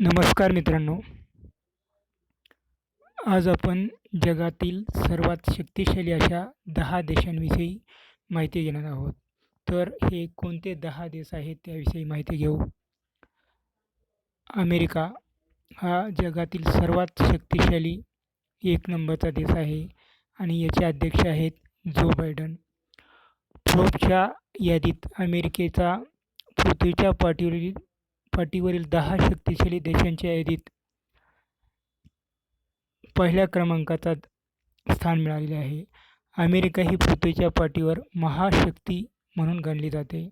नमस्कार मित्रांनो. आज आपण जगातील सर्वात शक्तिशाली अशा दहा देशांविषयी माहिती घेणार आहोत. तर हे कोणते दहा देश आहेत त्याविषयी माहिती घेऊ? अमेरिका हा जगातील सर्वात शक्तिशाली एक नंबरचा देश आहे आणि याचे अध्यक्ष आहेत जो बायडन. फोर्बच्या यादीत अमेरिकेचा पृथ्वीच्या पाठीवरील पाठीवरील दहा शक्तिशाली देशांच्या यादीत पहिल्या क्रमांकाचा स्थान मिळालेले आहे. अमेरिका ही पृथ्वीच्या पाठीवर महाशक्ती म्हणून गणली जाते.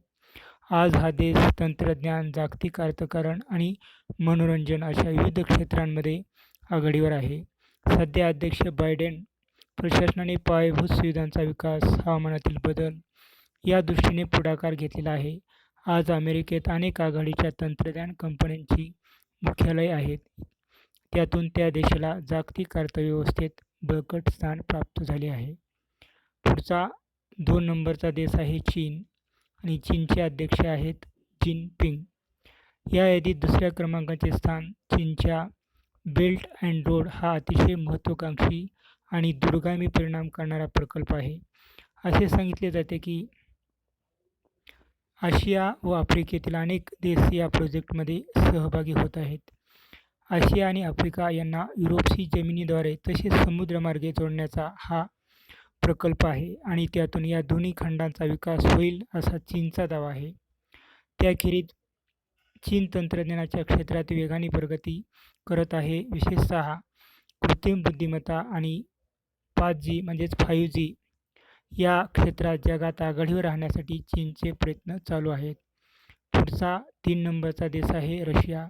आज हा देश तंत्रज्ञान जागतिक अर्थकारण आणि मनोरंजन अशा विविध क्षेत्रांमध्ये आघाडीवर आहे. सध्या अध्यक्ष बायडेन प्रशासनाने पायाभूत सुविधांचा विकास हवामानातील बदल या दृष्टीने पुढाकार घेतलेला आहे. आज अमेरिकेत अनेक आघाडीच्या तंत्रज्ञान कंपन्यांची मुख्यालय आहेत. त्यातून त्या देशाला जागतिक अर्थव्यवस्थेत बळकट स्थान प्राप्त झाले आहे. पुढचा दोन नंबरचा देश आहे चीन आणि चीनचे अध्यक्ष आहेत जिनपिंग. या यादीत दुसऱ्या क्रमांकाचे स्थान चीनच्या बेल्ट अँड रोड हा अतिशय महत्त्वाकांक्षी आणि दूरगामी परिणाम करणारा प्रकल्प आहे. असे सांगितले जाते की आशिया व आफ्रिकेतील अनेक देश या प्रोजेक्टमध्ये सहभागी होत आहेत. आशिया आणि आफ्रिका यांना युरोपशी जमिनीद्वारे तसेच समुद्रमार्गे जोडण्याचा हा प्रकल्प आहे आणि त्यातून या दोन्ही खंडांचा विकास होईल असा चीनचा दावा आहे. त्याखेरीज चीन तंत्रज्ञानाच्या क्षेत्रात वेगाने प्रगती करत आहे. विशेषतः कृत्रिम बुद्धिमत्ता आणि पाच जी म्हणजेच फाईव्ह जी या क्षेत्रात जगात आघाडीवर राहण्यासाठी चीनचे प्रयत्न चालू आहेत. पुढचा तीन नंबरचा देश आहे रशिया.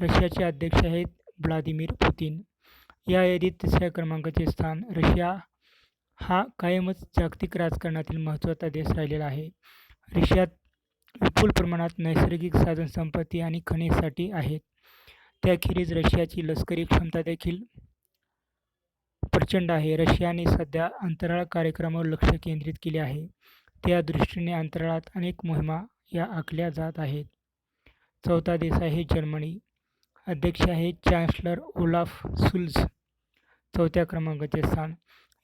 रशियाचे अध्यक्ष आहेत व्लादिमीर पुतीन. या यादीत तिसऱ्या क्रमांकाचे स्थान रशिया. हा कायमच जागतिक राजकारणातील महत्त्वाचा देश राहिलेला आहे. रशियात विपुल प्रमाणात नैसर्गिक साधनसंपत्ती आणि खनिजसाठी आहेत. त्याखेरीज रशियाची लष्करी क्षमता देखील प्रचंड आहे. रशियाने सध्या अंतराळ कार्यक्रमावर लक्ष केंद्रित केले आहे. त्या दृष्टीने अंतराळात अनेक मोहिमा या आखल्या जात आहेत. चौथा देश आहे जर्मनी. अध्यक्ष आहे चान्सलर ओलाफ सुल्झ. चौथ्या क्रमांकाचे स्थान.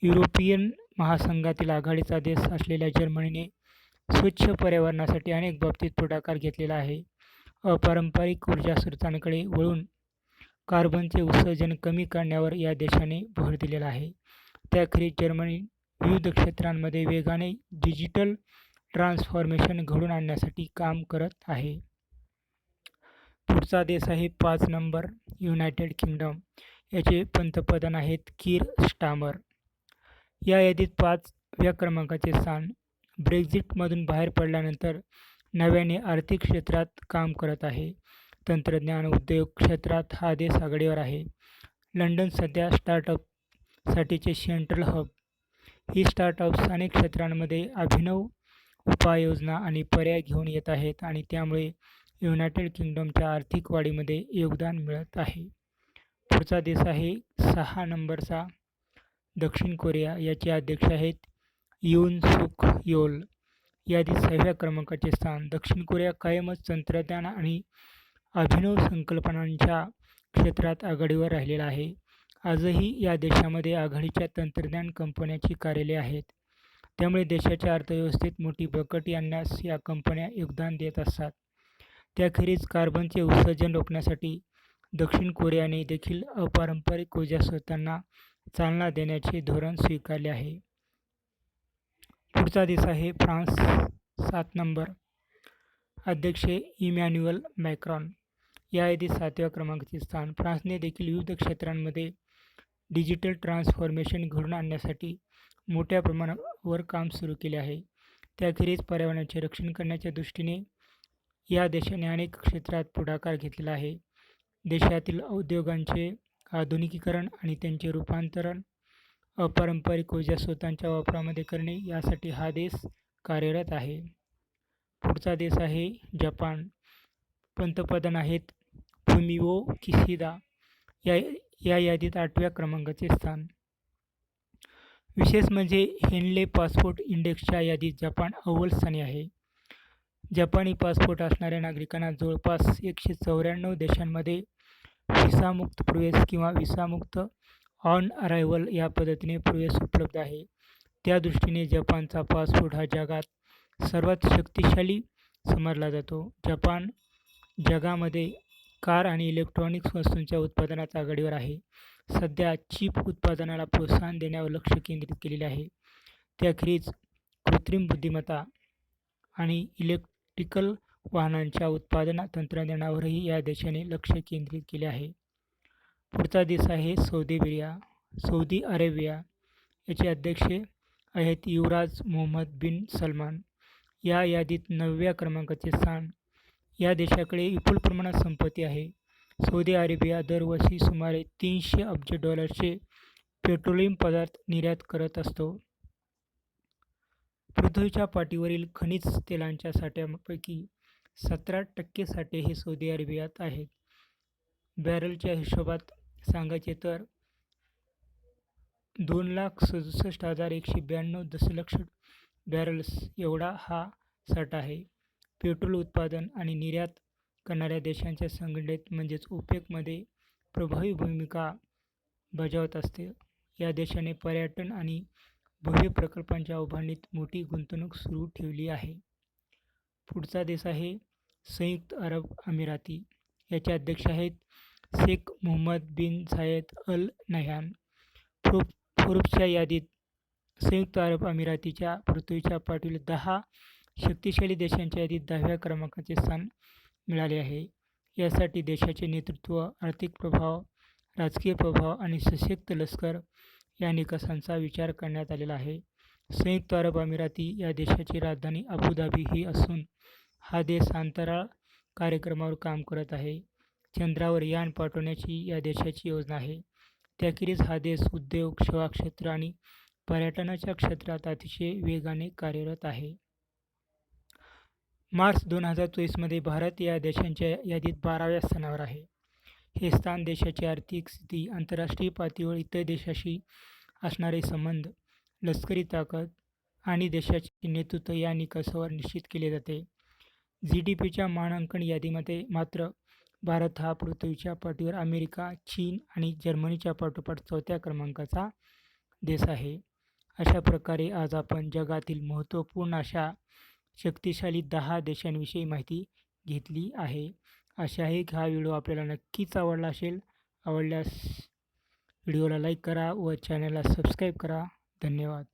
युरोपियन महासंघातील आघाडीचा देश असलेल्या जर्मनीने स्वच्छ पर्यावरणासाठी अनेक बाबतीत पुढाकार घेतलेला आहे. अपारंपरिक ऊर्जा स्रोतांकडे वळून कार्बनचे उत्सर्जन कमी करण्यावर या देशाने भर दिलेला आहे. त्याखेरीज जर्मनी विविध क्षेत्रांमध्ये वेगाने डिजिटल ट्रान्सफॉर्मेशन घडून आणण्यासाठी काम करत आहे. पुढचा देश आहे पाच नंबर युनायटेड किंगडम. याचे पंतप्रधान आहेत कीर स्टामर. या यादीत पाचव्या क्रमांकाचे स्थान ब्रेक्झिटमधून बाहेर पडल्यानंतर नव्याने आर्थिक क्षेत्रात काम करत आहे. तंत्रज्ञान उद्योग क्षेत्रात हा देश आघाडीवर आहे. लंडन सध्या स्टार्टअपसाठीचे सेंट्रल हब. ही स्टार्टअप्स अनेक क्षेत्रांमध्ये अभिनव उपाययोजना आणि पर्याय घेऊन येत आहेत आणि त्यामुळे युनायटेड किंगडमच्या आर्थिक वाढीमध्ये योगदान मिळत आहे. पुढचा देश आहे सहा नंबरचा दक्षिण कोरिया. याचे अध्यक्ष आहेत युन सुख योल. यादी सहाव्या क्रमांकाचे स्थान दक्षिण कोरिया कायमच तंत्रज्ञान आणि अभिनव संकल्पनांच्या क्षेत्रात आघाडीवर राहिलेला आहे. आजही या देशामध्ये आघाडीच्या तंत्रज्ञान कंपन्याची कार्यालये आहेत. त्यामुळे देशाच्या अर्थव्यवस्थेत मोठी बकटी आणण्यास या कंपन्या योगदान देत असतात. त्याखेरीज कार्बनचे उत्सर्जन रोखण्यासाठी दक्षिण कोरियाने देखील अपारंपरिक ऊर्जा स्रोतांना चालना देण्याचे धोरण स्वीकारले आहे. पुढचा देश आहे फ्रान्स सात नंबर. अध्यक्ष इमॅन्युअल मॅक्रॉन. या यादीत सातव्या क्रमांकाचे स्थान. फ्रान्सने देखील विविध क्षेत्रांमध्ये डिजिटल ट्रान्सफॉर्मेशन घडून आणण्यासाठी मोठ्या प्रमाणावर काम सुरू केले आहे. त्याखेरीज पर्यावरणाचे रक्षण करण्याच्या दृष्टीने या देशाने अनेक क्षेत्रात पुढाकार घेतलेला आहे. देशातील उद्योगांचे आधुनिकीकरण आणि त्यांचे रूपांतरण अपारंपरिक ऊर्जा स्रोतांच्या वापरामध्ये करणे यासाठी हा देश कार्यरत आहे. पुढचा देश आहे जपान. पंतप्रधान आहेत फुमिओ किशिदा या या यादीत आठव्या क्रमांकाचे स्थान. विशेष म्हणजे हेनले पासपोर्ट इंडेक्सच्या यादीत जपान अव्वल स्थानी आहे. जपानी पासपोर्ट असणाऱ्या नागरिकांना जवळपास एकशे चौऱ्याण्णव देशांमध्ये व्हिसामुक्त प्रवेश किंवा व्हिसामुक्त ऑन अरायव्हल या पद्धतीने प्रवेश उपलब्ध आहे. त्या दृष्टीने जपानचा पासपोर्ट हा जगात सर्वात शक्तिशाली समजला जातो. जपान जगामध्ये कार आणि इलेक्ट्रॉनिक्स वस्तूंच्या उत्पादनात आघाडीवर आहे. सध्या चीप उत्पादनाला प्रोत्साहन देण्यावर लक्ष केंद्रित केलेले आहे. त्याखेरीज कृत्रिम बुद्धिमत्ता आणि इलेक्ट्रिकल वाहनांच्या उत्पादन तंत्रज्ञानावरही या देशाने लक्ष केंद्रित केले आहे. पुढचा देश आहे सौदी बिरिया सौदी अरेबिया. याचे अध्यक्ष आहेत युवराज मोहम्मद बिन सलमान. या यादीत नवव्या क्रमांकाचे स्थान या देशाकडे विपुल प्रमाणात संपत्ती आहे. सौदी अरेबिया दरवर्षी सुमारे तीनशे अब्ज डॉलरचे पेट्रोलियम पदार्थ निर्यात करत असतो. पृथ्वीच्या पाठीवरील खनिज तेलांच्या साठ्यापैकी सतरा टक्के साठे हे सौदी अरेबियात आहेत बॅरलच्या हिशोबात सांगायचे तर दोन लाख सदुसष्ट हजार एकशे ब्याण्णव दशलक्ष बॅरल्स एवढा हा साठा आहे. पेट्रोल उत्पादन आणि निर्यात करणाऱ्या देशांच्या संघटनेत म्हणजेच ओपेकमध्ये प्रभावी भूमिका बजावत असते. या देशाने पर्यटन आणि भव्य प्रकल्पांच्या उभारणीत मोठी गुंतवणूक सुरू ठेवली आहे. पुढचा देश आहे संयुक्त अरब अमिराती. याचे अध्यक्ष आहेत Sheikh Mohammed bin Zayed Al Nahyan. Four फोर्ब्सच्या यादीत संयुक्त अरब अमिरातीच्या पृथ्वीच्या पाठील दहा शक्तिशाली देशांच्या यादीत दहाव्या क्रमांकाचे स्थान मिळाले आहे. यासाठी देशाचे नेतृत्व आर्थिक प्रभाव राजकीय प्रभाव आणि सशक्त लष्कर या निकषांचा विचार करण्यात आलेला आहे. संयुक्त अरब अमिराती या देशाची राजधानी अबुधाबी ही असून हा देश अंतराळ कार्यक्रमावर काम करत आहे. चंद्रावर यान पाठवण्याची या देशाची योजना आहे. त्याखेरीज हा देश उद्योग सेवा क्षेत्र आणि पर्यटनाच्या क्षेत्रात अतिशय वेगाने कार्यरत आहे. मार्च दोन हजार चोवीसमध्ये भारत या देशांच्या यादीत बाराव्या स्थानावर आहे. हे स्थान देशाची आर्थिक स्थिती आंतरराष्ट्रीय पातळीवर इतर देशाशी असणारे संबंध लष्करी ताकद आणि देशाचे नेतृत्व या निकषावर निश्चित केले जाते. जी डी पीच्या मानांकन यादीमध्ये मात्र भारत हा पृथ्वीच्या पाठीवर अमेरिका चीन आणि जर्मनीच्या पाठोपाठ चौथ्या क्रमांकाचा देश आहे. अशा प्रकारे आज आपण जगातील महत्त्वपूर्ण अशा शक्तिशाली दहा देशांविषयी माहिती घेतली आहे. अशा एक हा व्हिडिओ आपल्याला नक्कीच आवडला असेल. आवडल्यास व्हिडिओला लाईक करा व चॅनलला सबस्क्राईब करा. धन्यवाद.